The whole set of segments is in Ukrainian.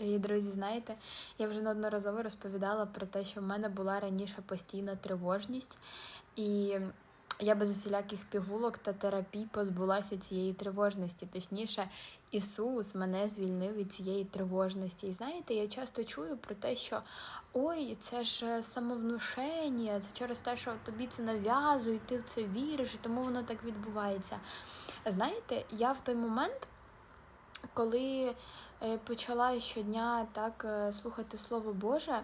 Привіт, друзі! Знаєте, я вже неодноразово розповідала про те, що в мене була раніше постійна тривожність, і я без усіляких пігулок та терапій позбулася цієї тривожності. Точніше, Ісус мене звільнив від цієї тривожності. І знаєте, я часто чую про те, що ой, це ж е, самовнушення, це через те, що тобі це нав'язують, ти в це віриш, і тому воно так відбувається. Знаєте, я в той момент коли е, почала щодня так е, слухати Слово Боже,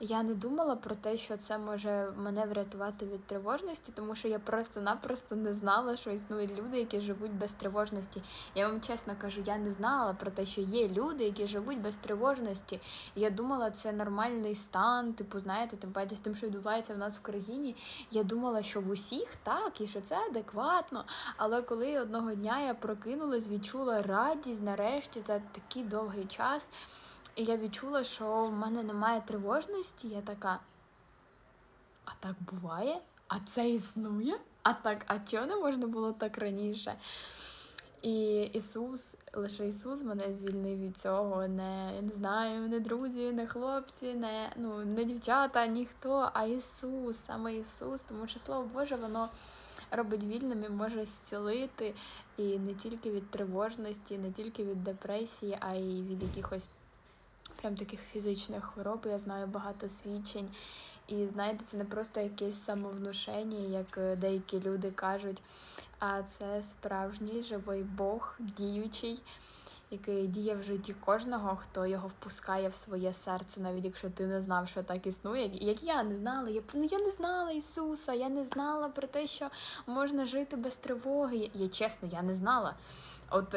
я не думала про те, що це може мене врятувати від тривожності, тому що я просто-напросто не знала, що існують люди, які живуть без тривожності. Я вам чесно кажу, я не знала про те, що є люди, які живуть без тривожності. Я думала, це нормальний стан, типу, знаєте, тим паче з тим, що відбувається в нас в країні. Я думала, що в усіх так і що це адекватно. Але коли одного дня я прокинулась, відчула радість, нарешті, за такий довгий час. І я відчула, що в мене немає тривожності. Я така. А так буває? А це існує? А так, а чого не можна було так раніше? І Ісус, лише Ісус мене звільнив від цього. Не не знаю, не друзі, не хлопці, не ну, не дівчата, ніхто, а Ісус, саме Ісус, тому що Слово Боже, воно робить вільним і може зцілити і не тільки від тривожності, не тільки від депресії, а й від якихось прям таких фізичних хвороб. Я знаю багато свідчень. І знаєте, це не просто якесь самовнушення, як е, деякі люди кажуть, а це справжній живий Бог, діючий, який діє в житті кожного, хто його впускає в своє серце, навіть якщо ти не знав, що так існує. Як я не знала, я ну, я не знала Ісуса, я не знала про те, що можна жити без тривоги. Я, я чесно, я не знала. От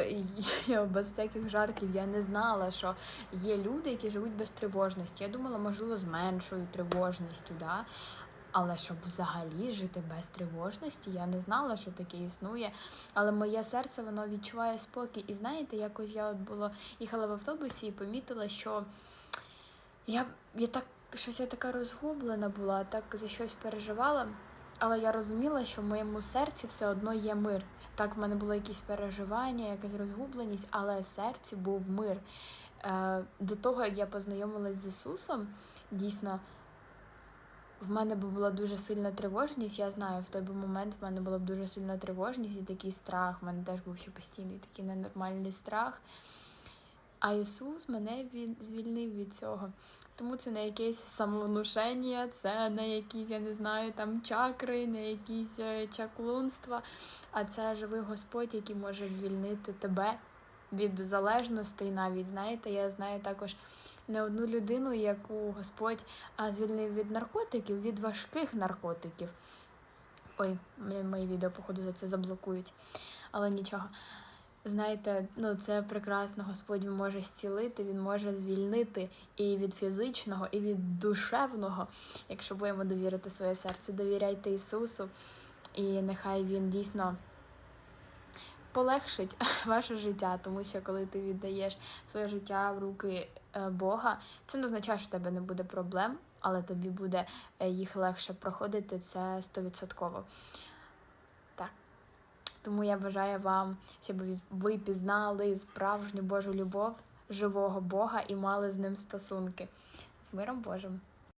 я без всяких жартів я не знала, що є люди, які живуть без тривожності. Я думала, можливо, з меншою тривожністю, да? Але щоб взагалі жити без тривожності, я не знала, що таке існує. Але моє серце воно відчуває спокій. І знаєте, якось я от було їхала в автобусі і помітила, що я я так щось я така розгублена була, так за щось переживала. Але я розуміла, що в моєму серці все одно є мир. Так, в мене було якісь переживання, якась розгубленість, але в серці був мир. Е, До того, як я познайомилась з Ісусом, дійсно, в мене була дуже сильна тривожність. Я знаю, в той момент в мене була б дуже сильна тривожність і такий страх. В мене теж був ще постійний такий ненормальний страх. А Ісус мене від... звільнив від цього. Тому це не якесь самовнушення, це не якісь, я не знаю, там чакри, не якісь е, чаклунства, а це живий Господь, який може звільнити тебе від залежностей. Навіть знаєте, я знаю також не одну людину, яку Господь звільнив від наркотиків, від важких наркотиків. Ой, мої відео, походу, за це заблокують, але нічого. Знаєте, ну це прекрасно, Господь може зцілити, Він може звільнити і від фізичного, і від душевного. Якщо будемо довірити своє серце, довіряйте Ісусу, і нехай Він дійсно полегшить ваше життя, тому що коли ти віддаєш своє життя в руки е, Бога, це не означає, що в тебе не буде проблем, але тобі буде е, їх легше проходити. Це стовідсотково. Тому я бажаю вам, щоб ви пізнали справжню Божу любов, живого Бога і мали з ним стосунки. З миром Божим!